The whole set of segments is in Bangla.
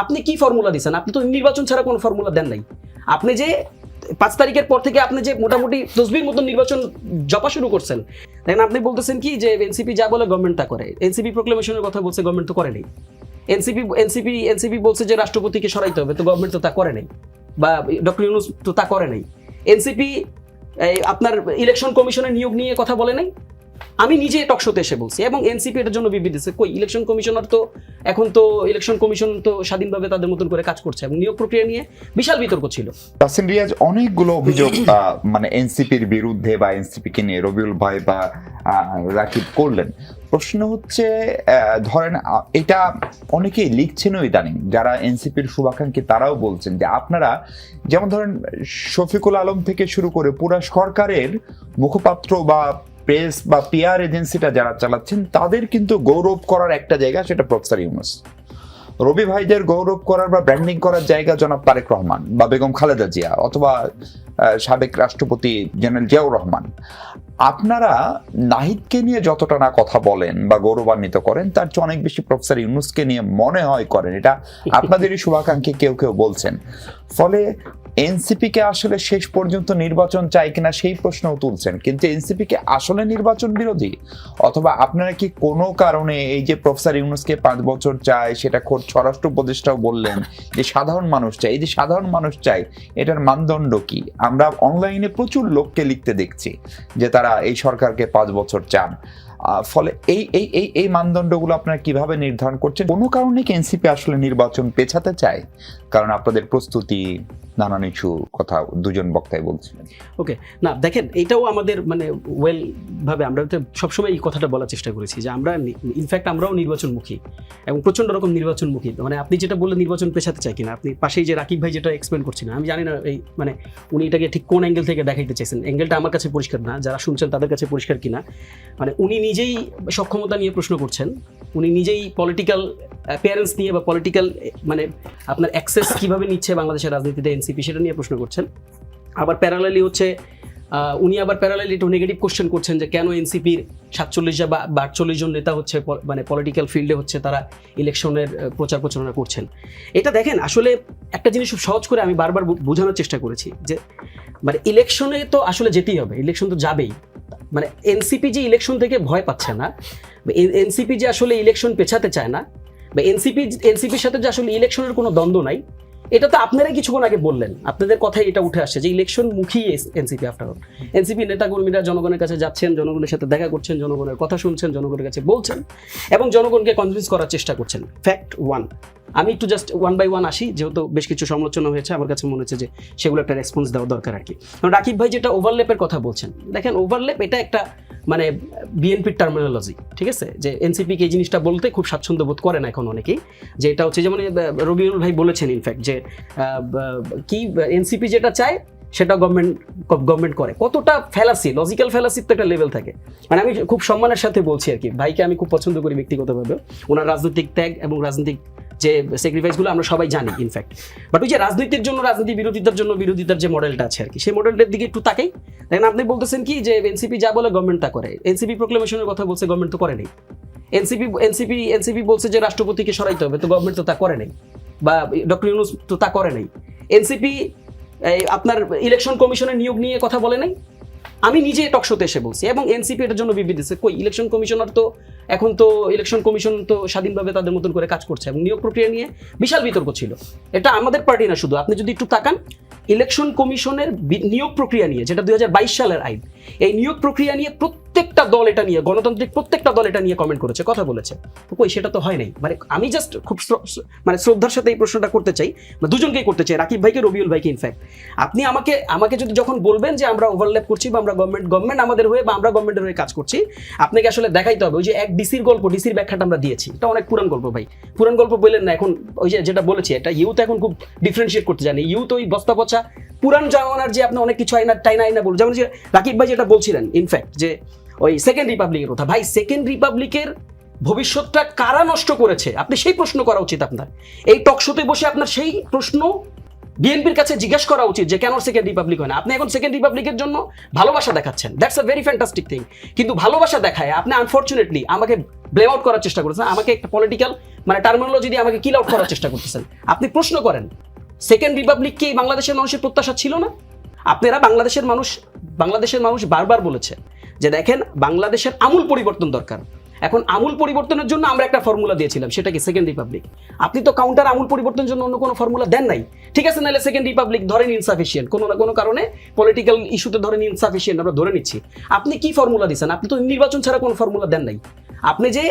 আপনি কি ফর্মুলা দিচ্ছেন আপনি তো নির্বাচন ছাড়া কোনো ফর্মুলা দেন নাই। আপনি যে পাঁচ তারিখের পর থেকে আপনি যে মোটামুটি তসবির মতো নির্বাচন জপা শুরু করছেন দেখেন আপনি বলতেছেন কি যে এনসিপি যা বলে গভর্নমেন্ট তা করে। এনসিপি প্রোক্লেমেশনের কথা বলছে গভর্নমেন্ট তো করে নেই। এনসিপি এনসিপি এনসিপি বলছে যে রাষ্ট্রপতিকে সরাইতে হবে, তো গভর্নমেন্ট তো তা করে নাই। বা ডক্টর ইউনুস তো তা করে নাই। এনসিপি আপনার ইলেকশন কমিশনের নিয়োগ নিয়ে কথা বলে নাই? আমি নিজে টকশোতে এসে বলছি এবং এনসিপি এটার জন্য বিবৃতি দিচ্ছে কই ইলেকশন কমিশনার তো এখন তো ইলেকশন কমিশন তো স্বাধীনভাবে তাদের মতন করে কাজ করছে এবং নিয়োগ প্রক্রিয়া নিয়ে বিশাল বিতর্ক ছিল। তাসিন রিয়াজ, অনেকগুলো অভিযোগ মানে এনসিপির বিরুদ্ধে বা এনসিপি কে নিয়ে রবিউল ভাই বা রাকিব করলেন। প্রশ্ন হচ্ছে ধরেন এটা অনেকেই লিখছেনও ইদানিং, যারা এনসিপির শুভাকাঙ্ক্ষী তারাও বলছেন যে আপনারা যেমন ধরেন শফিকুল আলম থেকে শুরু করে পুরা সরকারের মুখপাত্র বা প্রেস বা পিআর এজেন্সিটা যারা চালাচ্ছেন, তাদের কিন্তু গৌরব করার একটা জায়গা সেটা প্রফেসর ইউনুস। রবি ভাইদের গৌরব করার বা ব্র্যান্ডিং করার জায়গা জনাব তারেক রহমান বা বেগম খালেদা জিয়া অথবা সাবেক রাষ্ট্রপতি জেনারেল জিয়াউর রহমান। আপনারা নাহিদকে নিয়ে যতটা না কথা বলেন বা গৌরবান্বিত করেন, তার চেয়ে অনেক বেশি প্রফেসর ইউনুসকে নিয়ে মনে হয় করেন। এটা আপনাদেরই শুভাকাঙ্ক্ষী, কেউ কেউ বলছেন। ফলে এনসিপি কে আসলে শেষ পর্যন্ত নির্বাচন চাই কিনা সেই প্রশ্নও তুলছেন। কিন্তু এনসিপি কে আসলে নির্বাচন বিরোধী? অথবা আপনারা কি কোনো কারণে এই যে প্রফেসর ইউনুসকে পাঁচ বছর চায়, সেটা খোদ স্বরাষ্ট্র উপদেষ্টাও বললেন, যে সাধারণ মানুষ চাই এই যে সাধারণ মানুষ চাই এটার মানদণ্ড কি? আমরা অনলাইনে প্রচুর লোককে লিখতে দেখছি, যে তারা এই সরকারকে পাঁচ বছর চান। ফলে এই এই এই এই মানদণ্ডগুলো আপনারা কীভাবে নির্ধারণ করছেন? কোনো কারণে কি এনসিপি আসলে নির্বাচন পেছাতে চায়? কারণ আপনাদের প্রস্তুতি নানান ইস্যু কথা দুজন বক্তাই বলছিলেন। ওকে না, দেখেন, এটাও আমাদের মানে ওয়েল ভাবে আমরা তো সবসময় এই কথাটা বলার চেষ্টা করেছি যে আমরা ইনফ্যাক্ট আমরাও নির্বাচনমুখী এবং প্রচণ্ড রকম নির্বাচনমুখী। মানে আপনি যেটা বললেন নির্বাচন পেছাতে চাই কিনা, আপনি পাশেই যে রাকিব ভাই যেটা এক্সপ্লেন করছি না আমি জানি না এই মানে উনি এটাকে ঠিক কোন অ্যাঙ্গেল থেকে দেখাইতে চাইছেন। অ্যাঙ্গেলটা আমার কাছে পরিষ্কার না, যারা শুনছেন তাদের কাছে পরিষ্কার কিনা। মানে উনি নিজেই সক্ষমতা নিয়ে প্রশ্ন করছেন, উনি নিজেই পলিটিক্যাল অ্যাপিয়ারেন্স নিয়ে বা পলিটিক্যাল মানে আপনার অ্যাক্সেস কীভাবে নিচ্ছে বাংলাদেশের রাজনীতিতে এনসিপি সেটা নিয়ে প্রশ্ন করছেন। আবার প্যারালালি হচ্ছে উনি আবার প্যারালালি একটু নেগেটিভ কোশ্চেন করছেন যে কেন এনসিপির সাতচল্লিশ বা আটচল্লিশ জন নেতা হচ্ছে মানে পলিটিক্যাল ফিল্ডে হচ্ছে তারা ইলেকশনের প্রচার প্রচারণা করছেন। এটা দেখেন, আসলে একটা জিনিস খুব সহজ করে আমি বারবার বোঝানোর চেষ্টা করেছি যে মানে ইলেকশনে তো আসলে যেতেই হবে ইলেকশন তো যাবেই। মানে এনসিপি যে ইলেকশন থেকে ভয় পাচ্ছে না এনসিপি যে আসলে ইলেকশন পেছাতে চায় না বা এনসিপি এনসিপির সাথে যে আসলে ইলেকশনের কোনো দ্বন্দ্ব নাই, এটা তো আপনারাই কিছুক্ষণ আগে বললেন। আপনাদের কথাই এটা উঠে আসছে যে ইলেকশন মুখী এনসিপি আফটার অল এনসিপি নেতাকর্মীরা জনগণের কাছে যাচ্ছেন, জনগণের সাথে দেখা করছেন, জনগণের কথা শুনছেন, জনগণের কাছে বলছেন এবং জনগণকে কনভিন্স করার চেষ্টা করছেন। ফ্যাক্ট ওয়ান আমি একটু জাস্ট ওয়ান বাই ওয়ান আসি, যেহেতু বেশ কিছু সমালোচনা হয়েছে, আমার কাছে মনে হচ্ছে যে সেগুলো একটা রেসপন্স দেওয়া দরকার আর কি। রাকিব ভাই যেটা ওভারলেপের কথা বলছেন, দেখেন ওভারলেপ এটা একটা মানে বিএনপির টার্মিনোলজি ঠিক আছে? যে এনসিপিকে এই জিনিসটা বলতে খুব স্বাচ্ছন্দ্য বোধ করে না এখন অনেকেই। যে এটা হচ্ছে যেমন আহ, রবিউল ভাই বলেছেন ইনফ্যাক্ট যে কি এনসিপি যেটা চায় সেটা গভর্নমেন্ট গভর্নমেন্ট করে। কতটা ফ্যালাসি লজিক্যাল ফ্যালাসির তো একটা লেভেল থাকে। মানে আমি খুব সম্মানের সাথে বলছি আর কি ভাইকে আমি খুব পছন্দ করি ব্যক্তিগতভাবে। ওনার রাজনৈতিক ত্যাগ এবং রাজনৈতিক যে স্যাক্রিফাইসগুলো আমরা সবাই জানি ইনফ্যাক্ট বাট ওই যে রাজনীতির জন্য, রাজনীতি বিরোধিতার জন্য, বিরোধিতার যে মডেলটা আছে আর কি, সেই মডেলটার দিকে একটু তাকাই। দেখেন আপনি বলতেছেন কি যে এনসিপি যা বলে গভর্নমেন্ট তা করে। এনসিপি প্রোক্লেমেশনের কথা বলছে গভর্নমেন্ট তো করে নেই। এনসিপি এনসিপি এনসিপি বলছে যে রাষ্ট্রপতিকে সরাইতে হবে, তো গভর্নমেন্ট তো তা করে নাই। বা ডক্টর ইউনুস তো তা করে নাই। এনসিপি আপনার ইলেকশন কমিশনের নিয়োগ নিয়ে কথা বলে নাই? আমি নিজে টকশোতে এসে বলছি, এবং এনসিপি এটার জন্য বিবৃতি দিচ্ছে কই ইলেকশন কমিশনার তো এখন তো ইলেকশন কমিশন তো স্বাধীনভাবে তাদের মতন করে কাজ করছে, এবং নিয়োগ প্রক্রিয়া নিয়ে বিশাল বিতর্ক ছিল। এটা আমাদের পার্টি না শুধু, আপনি যদি একটু তাকান ইলেকশন কমিশনের নিয়োগ প্রক্রিয়া নিয়ে, যেটা দু হাজার বাইশ সালের আইন, এই নিয়োগ প্রক্রিয়া নিয়ে প্রত্যেকটা দল এটা নিয়ে, গণতান্ত্রিক প্রত্যেকটা দল এটা নিয়ে কমেন্ট করেছে, কথা বলেছে। কই, সেটা তো হয় নাই। মানে আমি জাস্ট খুব মানে শ্রদ্ধার সাথে এই প্রশ্নটা করতে চাই দুজনকেই করতে চাই, রাকিব ভাইকে, রবিউল ভাইকে ইনফ্যাক্ট আপনি আমাকে আমাকে যদি যখন বলবেন যে আমরা ওভারল্যাপ করছি, বা আমরা গভর্নমেন্ট গভর্নমেন্ট আমাদের হয়ে, বা আমরা গভর্নমেন্টের হয়ে কাজ করছি, আপনাকে আসলে দেখাইতে হবে, ওই যে এক ডিসির গল্প, ডিসির ব্যাখ্যাটা আমরা দিয়েছি। এটা অনেক পুরান গল্প ভাই। পুরান গল্প বললেন না, এখন ওই যে যেটা বলেছি এটা ইউথ এখন খুব ডিফারেন্সিয়েট করতে জানে। ইউথ ওই বস্তা পচা পুরান জামানার যে আপনি অনেক কিছু আইনা টাইনা আইনা বল যেমন যে রাকিব ভাই যেটা বলছিলেন ইনফ্যাক্ট যে ওই সেকেন্ড রিপাবলিকের কথা। ভাই সেকেন্ড রিপাবলিকের ভবিষ্যৎটা কারা নষ্ট করেছে? আপনি সেই প্রশ্ন করা উচিত আপনার। এই টকশোতে বসে আপনার সেই প্রশ্ন বিএনপির কাছে জিজ্ঞেস করা উচিত যে, কেন সেকেন্ড রিপাবলিক হয় না? আপনি এখন সেকেন্ড রিপাবলিকের জন্য ভালোবাসা দেখাচ্ছেন। That's a very fantastic thing কিন্তু ভালোবাসা দেখায়, আপনি আনফর্চুনেটলি আমাকে ব্লেম আউট করার চেষ্টা করেছেন আমাকে একটা পলিটিক্যাল মানে টার্মিনোলজি দিয়ে আমাকে কিল আউট করার চেষ্টা করতেছেন। আপনি প্রশ্ন করেন সেকেন্ড রিপাবলিক কি বাংলাদেশের মানুষের প্রত্যাশা ছিল না? আপনারা বাংলাদেশের মানুষ বাংলাদেশের মানুষ বারবার বলেছে যে দেখেন বাংলাদেশের আমূল পরিবর্তন দরকার। এখন আমূল পরিবর্তনের জন্য আমরা একটা ফর্মুলা দিয়েছিলাম, সেটা কি সেকেন্ড রিপাবলিক আপনি তো কাউন্টার আমূল পরিবর্তনের জন্য অন্য কোনো ফর্মুলা দেন নাই। ঠিক আছে, নাহলে সেকেন্ড রিপাবলিক ধরেন ইনসাফিসিয়েন্ট কোনো না কোনো কারণে পলিটিক্যাল ইস্যুতে ধরেন ইনসাফিসিয়েন্ট আমরা ধরে নিচ্ছি। আপনি কি ফর্মুলা দিয়েছেন আপনি তো নির্বাচন ছাড়া কোনো ফর্মুলা দেন নাই। আপনি যে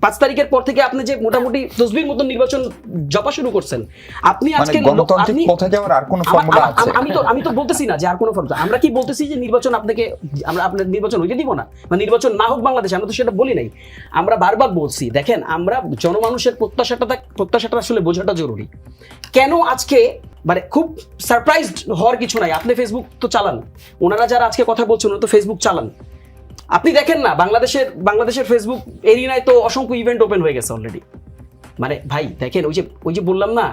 পাঁচ তারিখের পর থেকে আপনি যে মোটামুটি তসবির মতো নির্বাচন জপা শুরু করছেন আপনি মানে আজকে আপনি- যাওয়ার আর কোনো ফর্মুলা আছে? আমি তো আমি তো বলতেছি না যে আর কোনো ফর্মুলা আমরা কি বলতেছি যে নির্বাচন আপনাকে আমরা আপনার নির্বাচন হইতে দিব না? বা নির্বাচন না হোক বাংলাদেশে আমরা তো সেটা বলি নাই। আমরা বারবার বলছি দেখেন আমরা জনমানুষের প্রত্যাশাটা প্রত্যাশাটা আসলে বোঝাটা জরুরি। কেন আজকে মানে খুব সারপ্রাইজড হওয়ার কিছু নাই? আপনি ফেসবুক তো চালান। ওনারা যারা আজকে কথা বলছেন ওনারা তো ফেসবুক চালান। আপনি দেখেন না বাংলাদেশের বাংলাদেশের ফেসবুক এরিনায় তো অসংখ্য ইভেন্ট ওপেন হয়ে গেছে অলরেডি মানে ভাই দেখেন ওই যে ওই যে বললাম না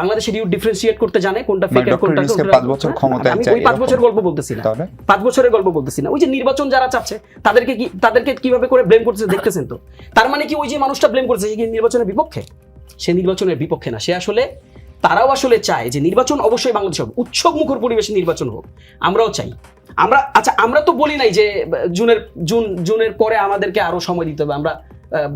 বাংলাদেশের ইউ ডিফারেন্সিয়েট করতে জানে কোনটা মানে ফেক আর কোনটা পাঁচ বছর ক্ষমতায় আমি চাই, ওই পাঁচ বছর গল্প বলতেছি না। পাঁচ বছরের গল্প বলতেছি না। ওই যে নির্বাচন যারা চাচ্ছে তাদেরকে কি তাদেরকে কীভাবে করে ব্লেম করতেছে দেখতেছেন তো? তার মানে কি ওই যে মানুষটা ব্লেম করছে সে কি নির্বাচনের বিপক্ষে? সে নির্বাচনের বিপক্ষে না সে আসলে তারাও আসলে চায় যে নির্বাচন অবশ্যই বাংলাদেশ হোক উৎসব মুখর পরিবেশে নির্বাচন হোক আমরাও চাই। আমরা আচ্ছা আমরা তো বলি নাই যে জুনের জুন জুনের পরে আমাদেরকে আরও সময় দিতে হবে। আমরা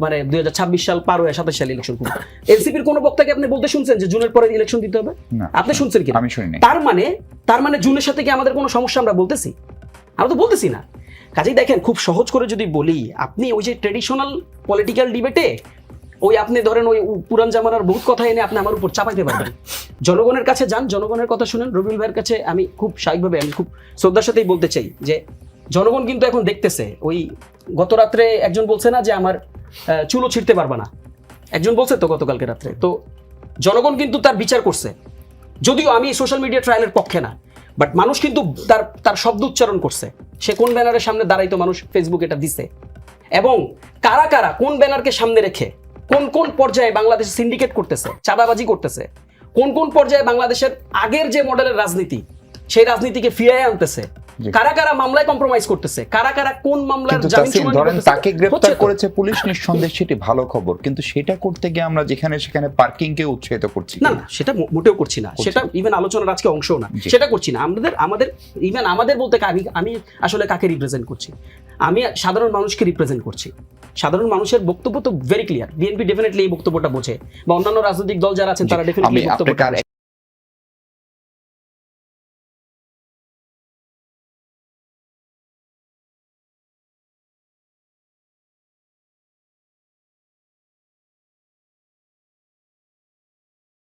মানে দুই হাজার ছাব্বিশ সাল পার হয়ে সাতাশ সালে ইলেকশন করব। এনসিপির কোনো বক্তাকে আপনি বলতে শুনছেন যে জুনের পরে ইলেকশন দিতে হবে? আপনি শুনছেন কি আমি শুনিনি। তার মানে তার মানে জুনের সাথে কি আমাদের কোনো সমস্যা আমরা বলতেছি? আমরা তো বলতেছি না। কাজেই দেখেন খুব সহজ করে যদি বলি আপনি ওই যে ট্রেডিশনাল পলিটিক্যাল ডিবেটে ওই আপনি ধরেন ওই পুরান জামানার বহুত কথা এনে আপনি আমার উপর চাপাইতে পারবেন। জনগণের কাছে যান, জনগণের কথা শুনেন। রবিউল ভাইয়ের কাছে আমি খুব স্বাভাবিকভাবে আমি খুব শ্রদ্ধার সাথেই বলতে চাই যে, জনগণ কিন্তু এখন দেখতেছে, ওই গত রাত্রে একজন বলছে না যে আমার চুলও ছিঁড়তে পারবে না। একজন বলছে তো গতকালকে রাত্রে। তো জনগণ কিন্তু তার বিচার করছে। যদিও আমি সোশ্যাল মিডিয়া ট্রায়ালের পক্ষে না, বাট মানুষ কিন্তু তার তার শব্দ উচ্চারণ করছে। সে কোন ব্যানারের সামনে দাঁড়াইতো মানুষ ফেসবুক এটা দিছে। এবং কারা কারা কোন ব্যানারকে সামনে রেখে কোন কোন পর্যায়ে বাংলাদেশ সিন্ডিকেট করতেছে, চাঁদাবাজি করতেছে কোন কোন পর্যায়ে বাংলাদেশের আগের যে মডেলের রাজনীতি সেই রাজনীতিকে ফিরিয়ে আনতেছে। কারা কারা মামলায় কম্প্রোমাইজ করতেছে? কারা কারা কোন মামলার জামিন ধরেন তাকে তো। করেছে পুলিশ নিঃসন্দেহে সেটি ভালো খবর। কিন্তু সেটা করতে গিয়ে আমরা যেখানে সেখানে পার্কিং কে উৎসাহিত করছি। না না সেটা মোটেও করছি না। সেটা ইভেন আলোচনার আজকে অংশও না। সেটা করছি না। আমাদের আমাদের ইভেন আমাদের বলতে আমি আমি আসলে কাকে রিপ্রেজেন্ট করছি? আমি সাধারণ মানুষকে রিপ্রেজেন্ট করছি। সাধারণ মানুষের বক্তব্য তো ভেরি ক্লিয়ার বিএনপি ডেফিনেটলি এই বক্তব্যটা বোঝে। বা অন্যান্য রাজনৈতিক দল যারা আছেন তারা ডেফিনেটলি